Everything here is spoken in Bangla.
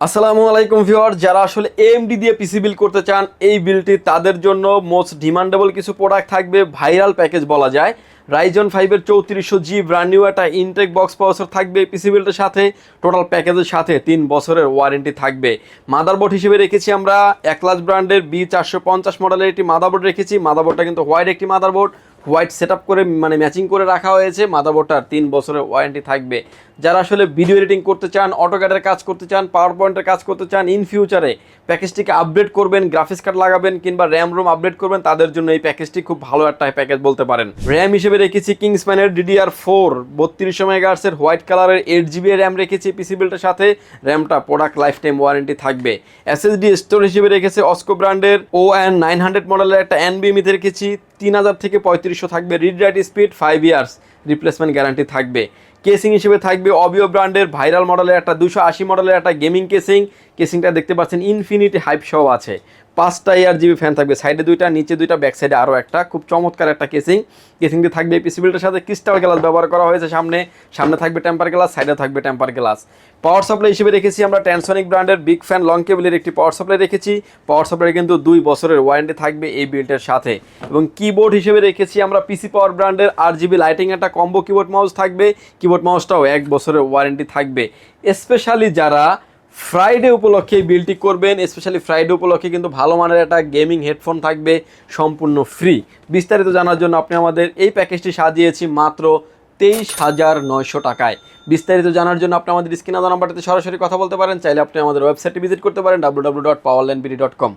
আসসালামু আলাইকুম ভিউয়ার যারা আসলে এএমডি দিয়ে পিসি বিল করতে চান, এই বিলটি তাদের জন্য মোস্ট ডিমান্ডেবল কিছু প্রোডাক্ট থাকবে ভাইরাল প্যাকেজ বলা যায়। রাইজন ফাইভের চৌত্রিশশো জি ব্র্যান্ড নিউ একটা ইনটেক বক্স প্রসেসর থাকবে পিসি বিলটার সাথে টোটাল প্যাকেজের সাথে তিন বছরের ওয়ারেন্টি থাকবে। মাদারবোর্ড হিসেবে রেখেছি আমরা একলাস ব্র্যান্ডের বি চারশো পঞ্চাশ মডেলের একটি মাদারবোর্ড রেখেছি মাদারবোর্ডটা কিন্তু হোয়াইট একটি মাদারবোর্ড হোয়াইট সেট করে মানে ম্যাচিং করে রাখা হয়েছে। মাদারবোর্ডটার তিন বছরের ওয়ারেন্টি থাকবে। যারা আসলে ভিডিও এডিটিং করতে চান, অটোক্যাডের কাজ করতে চান পাওয়ার পয়েন্টের কাজ করতে চান ইন ফিউচারে প্যাকেজটিকে আপডেট করবেন গ্রাফিক্স কার্ড লাগাবেন, কিংবা র্যাম রোম আপডেট করবেন, তাদের জন্য এই প্যাকেজটি খুব ভালো একটা প্যাকেজ বলতে পারেন। র্যাম হিসেবে রেখেছি কিংসম্যানের ডিডিআর ফোর বত্রিশশো মেগাহার্সের হোয়াইট কালারের এইট জিবি র্যাম রেখেছি পিসি বিলটার সাথে। র্যামটা প্রোডাক্ট লাইফ টাইম ওয়ারেন্টি থাকবে এসএসডি স্টোর হিসেবে রেখেছে অস্কো ব্র্যান্ডের ও অ্যান্ড নাইন হান্ড্রেড মডেলের একটা এনবিএমিতে রেখেছি। তিন হাজার থেকে পঁয়ত্রিশশো থাকবে। Read write speed five years replacement guarantee থাকবে। কেসিং হিসেবে থাকবে অবিও ব্র্যান্ডের ভাইরাল মডেলের একটা দুশো আশি মডেলের একটা গেমিং কেসিং। কেসিংটা দেখতে পাচ্ছেন ইনফিনিটি হাইপ সহ আছে। পাঁচটা ইয়ার জিবি ফ্যান থাকবে, সাইডে দুইটা, নিচে দুইটা, ব্যাক সাইডে আরও একটা। খুব চমৎকার একটা কেসিং। কেসিংটি থাকবে পিসিবিলটার সাথে ক্রিস্টাল গ্লাস ব্যবহার করা হয়েছে সামনে। সামনে থাকবে টেম্পার গ্লাস, সাইডে থাকবে টেম্পার গ্লাস। পাওয়ার সাপ্লাই হিসেবে রেখেছি আমরা ট্যানসনিক ব্র্যান্ডের বিগ ফ্যান লং কেবলের একটি পাওয়ার সাপ্লাই রেখেছি। পাওয়ার সাপ্লাই কিন্তু দুই বছরের ওয়ারেন্টি থাকবে এই বিল্টের সাথে। এবং কিবোর্ড হিসেবে রেখেছি আমরা পিসি পাওয়ার ব্র্যান্ডের আর জিবি লাইটিং, একটা কম্বো কিবোর্ড মাউস থাকবে। কিবোর্ড মাউসটাও এক বছরের ওয়ারেন্টি থাকবে। স্পেশালি যারা ফ্রাইডে উপলক্ষে বিলটি করবেন স্পেশালি ফ্রাইডে উপলক্ষে কিন্তু ভালো মানের একটা গেমিং হেডফোন থাকবে, সম্পূর্ণ ফ্রি বিস্তারিত জানার জন্য আপনি আমাদের এই প্যাকেজটি সাজিয়েছি মাত্র তেইশ হাজার নয়শো টাকায়। বিস্তারিত জানার জন্য আপনি আমাদের স্ক্রিন আদান নাম্বারটিতে সরাসরি কথা বলতে পারেন, চাইলে আপনি আমাদের ওয়েবসাইটে ভিজিট করতে পারেন W W dot Powerland dot com